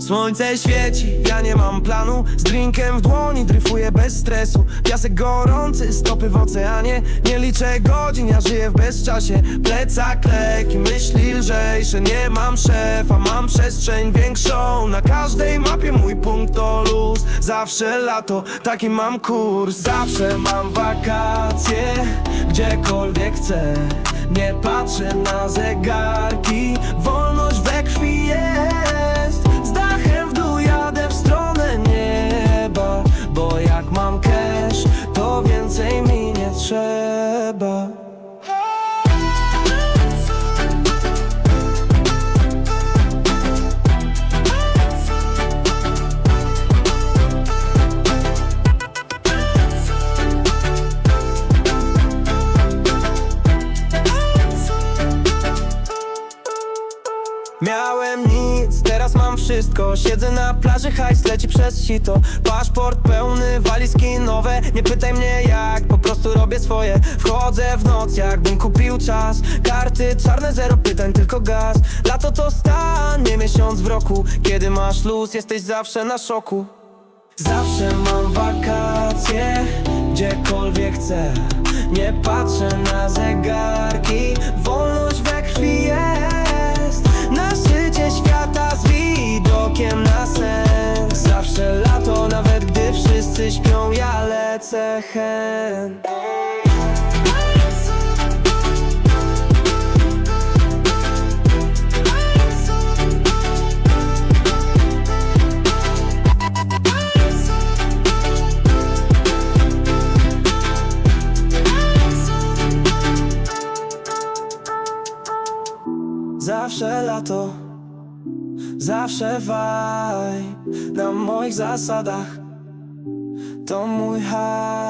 Słońce świeci, ja nie mam planu. Z drinkiem w dłoni dryfuję bez stresu. Piasek gorący, stopy w oceanie. Nie liczę godzin, ja żyję w bezczasie. Plecak lekki, myśli lżejsze. Nie mam szefa, mam przestrzeń większą. Na każdej mapie mój punkt to luz. Zawsze lato, taki mam kurs. Zawsze mam wakacje Gdziekolwiek chcę. Nie patrzę na zegarki. Wolność Jak mam cash To więcej mi nie trzeba. Miałem nic, teraz mam wszystko. Siedzę na plaży, hajs leci przez sito. Paszport pełny, nowe. Nie pytaj mnie jak, po prostu robię swoje. Wchodzę w noc, jakbym kupił czas. Karty czarne, zero pytań, tylko gaz. Lato to stan, nie miesiąc w roku. Kiedy masz luz, jesteś zawsze na szoku. Zawsze mam wakacje, gdziekolwiek chcę. Nie patrzę na zegarki, wszyscy śpią, ja lecę hen. Zawsze lato, zawsze vibe. Na moich zasadach To mój high